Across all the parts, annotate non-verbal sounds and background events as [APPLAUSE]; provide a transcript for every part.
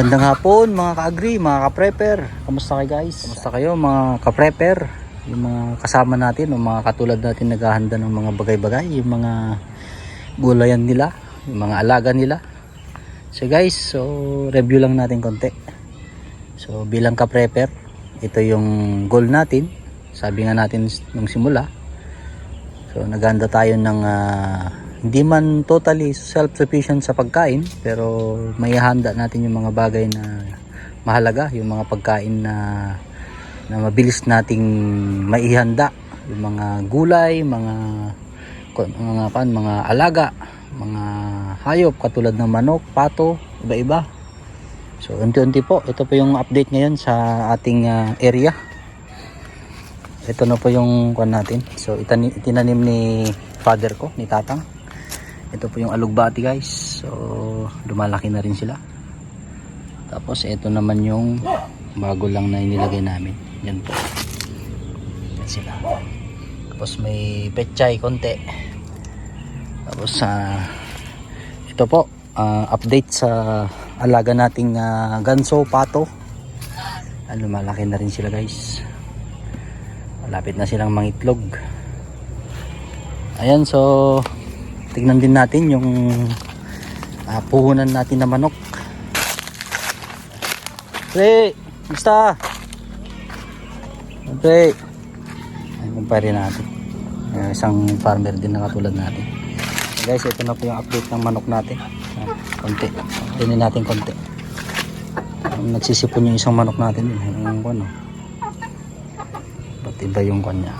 Magandang hapon mga ka-agri, mga ka-prepper. Kamusta kayo guys? Kamusta kayo mga ka-prepper? Yung mga kasama natin, yung mga katulad natin naghahanda ng mga bagay-bagay, yung mga gulayan nila, yung mga alaga nila. So guys, so review lang natin konti. So bilang ka-prepper, ito yung goal natin. Sabi nga natin nung simula. So naghanda tayo ng ah, hindi man totally self-sufficient sa pagkain, pero may handa natin yung mga bagay na mahalaga, yung mga pagkain na na mabilis nating maihanda, yung mga gulay, mga mga pan, mga alaga, mga hayop katulad ng manok, pato, iba-iba. So unti-unti po, ito po yung update ngayon sa ating ah, area. Ito na po yung kwan natin. So itinanim ni father ko, ni tatang. Ito po yung alugbati guys. So lumalaki na rin sila. Tapos ito naman yung bago lang na inilagay namin. Yan po. Yan sila. Tapos may pechay konti. Tapos sa ito po ah, update sa alaga nating ah, ganso, pato. Ah, lumalaki na rin sila guys. Malapit na silang mangitlog. Ayan so tignan din natin yung ah, puhunan natin na manok. Pre, basta. Pre. Ay, kumpare natin. Ah, isang farmer din na katulad natin. Guys, ito na po yung update ng manok natin. Ah, konti. Tingnan natin konti. Um, nagsisipon yung isang manok natin. Yung ano. Ba't iba yung kanya.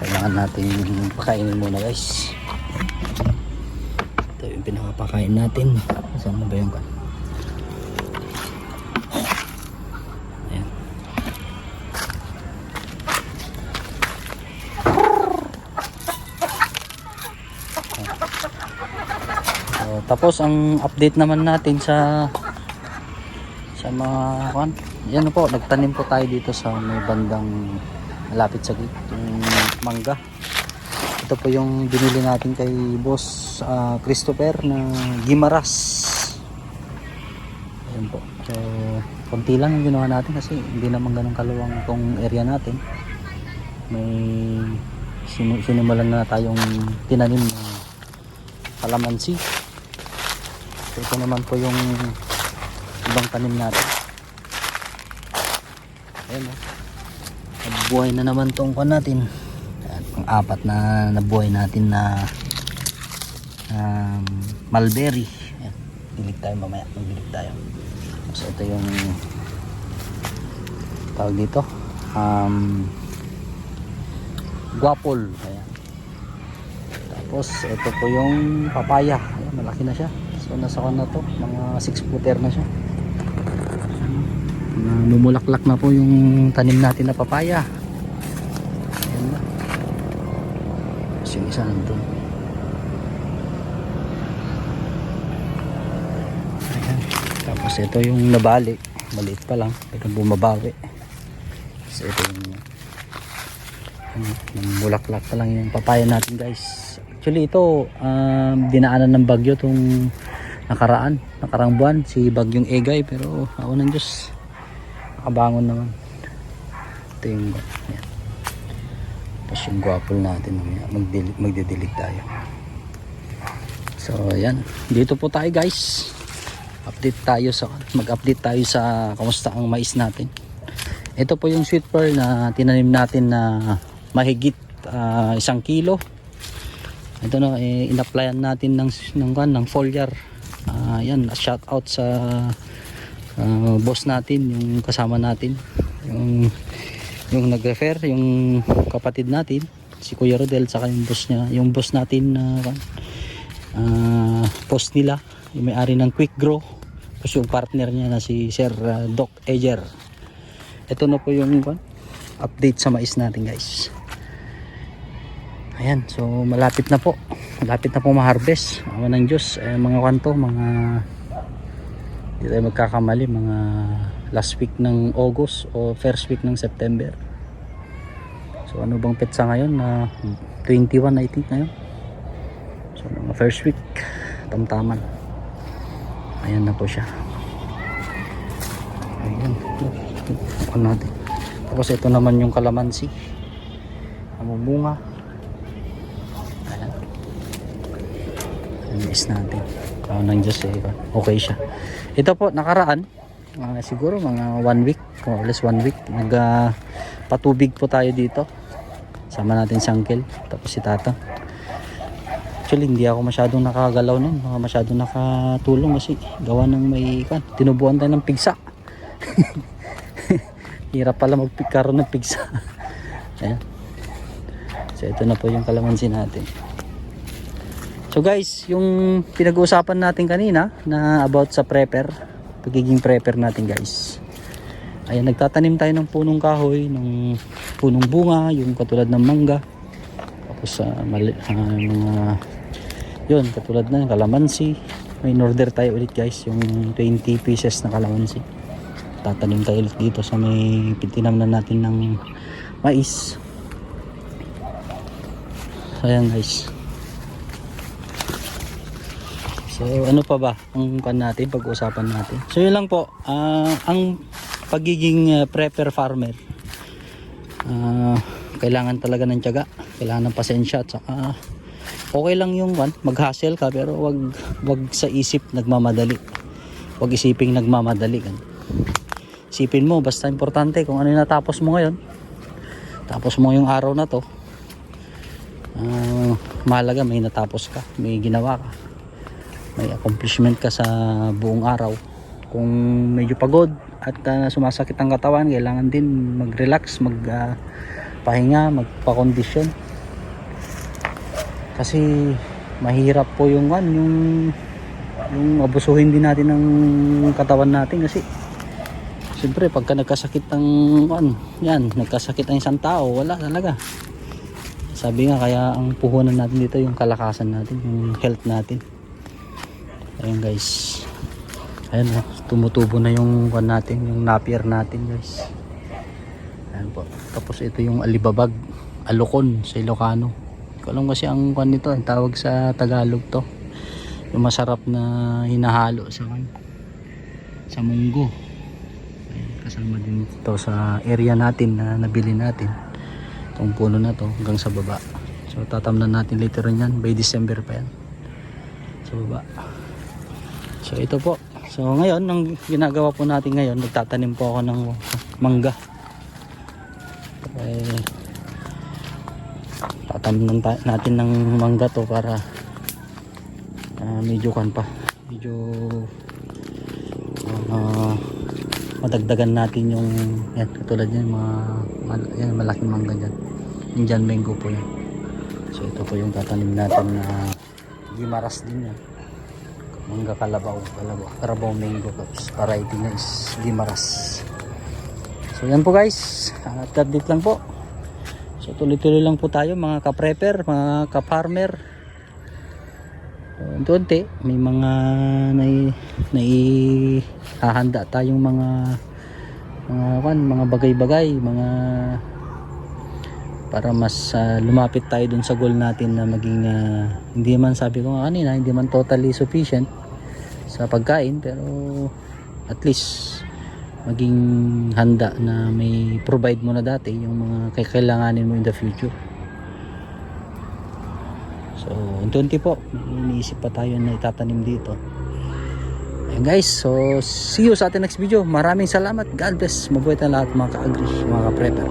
Kailangan natin pakainin muna guys. Ito yung pinakapakain natin. Saan na ba yung kan? Ayan. So, tapos ang update naman natin sa sa mga kan. Yan po, nagtanim po tayo dito sa may bandang malapit sa gate, yung mangga. Ito po yung binili natin kay Boss ah, Christopher na Gimaras. Ayan po. So, konti lang yung ginawa natin kasi hindi naman ganun kaluwang itong area natin. May sinu- sinimulan na tayong tinanim na kalamansi. So, ito naman po yung ibang tanim natin. Ayan o. Nabuhay na naman tong kwan natin. Apat na nabuhay natin na um, mulberry. Ayan. Tayo mamaya. Magdilig tayo. So ito yung tawag dito. Um, guapol. Ayan. Tapos ito po yung papaya. Ayan, malaki na siya. So nasa kan na to. Mga 6 footer na siya. Mumulaklak na po yung tanim natin na papaya. Ayan na. Tapos yung isa nandun. Ayan. Tapos ito yung nabali. Maliit pa lang. Pero bumabawi. So ito yung yung bulaklak pa lang yung papaya natin guys. Actually ito um, dinaanan ng bagyo tong nakaraan. Nakarang buwan si bagyong Egay pero ako ng Diyos nakabangon naman. Ito yung yan. Tapos yung guwapol natin magdidilig tayo. So ayan, dito po tayo guys. Update tayo sa mag-update tayo sa kamusta ang mais natin. Ito po yung sweet pearl na tinanim natin na mahigit ah, isang kilo. Ito na eh, in-applyan natin ng ng kan ng foliar. Yan, shout out sa ah, boss natin, yung kasama natin, yung yung nag-refer, yung kapatid natin, si Kuya Rodel saka yung boss niya, yung boss natin na ah, post nila, yung may-ari ng Quick Grow, tapos yung partner niya na si Sir ah, Doc Eger. Ito na po yung kan, update sa mais natin guys. Ayan, so malapit na po. Malapit na po ma-harvest. Awa ng Diyos, eh, mga kanto, mga hindi tayo magkakamali, mga last week ng August o first week ng September. So ano bang petsa ngayon na 21 I think ngayon. So mga first week, tamtaman. Ayan na po siya. Ano natin. Tapos ito naman yung kalamansi. Namumunga. Ayan. Ayan is natin. Kaya nang Diyos eh. Okay siya. Ito po, nakaraan. Ah, siguro mga one week. Or less one week. Nag ah, patubig po tayo dito. Sama natin si Uncle. Tapos si Tata. Actually, hindi ako masyadong nakagalaw nun. Masyadong nakatulong kasi gawa ng may kan. Tinubuan tayo ng pigsa. [LAUGHS] Hirap pala magpikaroon ng pigsa. [LAUGHS] Ayan. So, ito na po yung kalamansi natin. So guys, yung pinag-uusapan natin kanina na about sa prepper, pagiging prepper natin guys. Ayan, nagtatanim tayo ng punong kahoy, ng punong bunga, yung katulad ng mangga. Tapos sa mali, ah, mga yun, katulad na kalamansi. May in-order tayo ulit guys, yung 20 pieces na kalamansi. Tatanim tayo ulit dito sa may pitinam na natin ng mais. Ayan guys. So ano pa ba ang kan natin pag-usapan natin? So yun lang po. Ah, ang pagiging ah, prepper farmer. ah, kailangan talaga ng tiyaga, kailangan ng pasensya at saka okay lang yung one, mag-hustle ka pero wag wag sa isip nagmamadali. Wag isiping nagmamadali kan. Isipin mo basta importante kung ano yung natapos mo ngayon. Tapos mo yung araw na to. ah, mahalaga may natapos ka, may ginawa ka may accomplishment ka sa buong araw. Kung medyo pagod at uh, sumasakit ang katawan kailangan din mag-relax mag uh, pahinga magpa-condition kasi mahirap po yung ano yung yung abusuhin din natin ng katawan natin kasi siyempre pagka nagkasakit ng ano, yan nagkasakit ang isang tao wala talaga. Sabi nga kaya ang puhunan natin dito yung kalakasan natin yung health natin Ayan guys. Ayan oh, tumutubo na yung kan natin, yung napier natin guys. Ayan po. Tapos ito yung alibabag, alukon sa Ilocano. Ko kasi ang kan nito, ang tawag sa Tagalog to. Yung masarap na hinahalo sa kan sa munggo. Kasama din ito sa area natin na nabili natin. Itong puno na to hanggang sa baba. So tatamnan natin later on yan. By December pa yan. Sa baba. So ito po. So ngayon, ang ginagawa po natin ngayon, nagtatanim po ako ng mangga. Eh, tatanim ta- natin ng mangga to para ah, medyo kan pa. Medyo ah, madagdagan natin yung yan, katulad yan, mga mal- yan, malaking mangga dyan. Indian mango po yan. So ito po yung tatanim natin na gimaras din yan mangga kalabaw kalabaw karabaw mango tapos variety na is limaras so yan po guys. At update lang po. So tuloy-tuloy lang po tayo mga ka-prepper mga ka-farmer. So, unti may mga nai, nai hahanda tayong mga mga kan mga bagay-bagay mga para mas ah, lumapit tayo dun sa goal natin na maging ah, hindi man sabi ko nga kanina hindi man totally sufficient sa pagkain pero at least maging handa na may provide mo na dati yung mga kailanganin mo in the future so unti po iniisip pa tayo na itatanim dito Ayan guys, so see you sa ating next video. Maraming salamat. God bless. Mabuhay na lahat mga ka-agri, mga ka-prepper.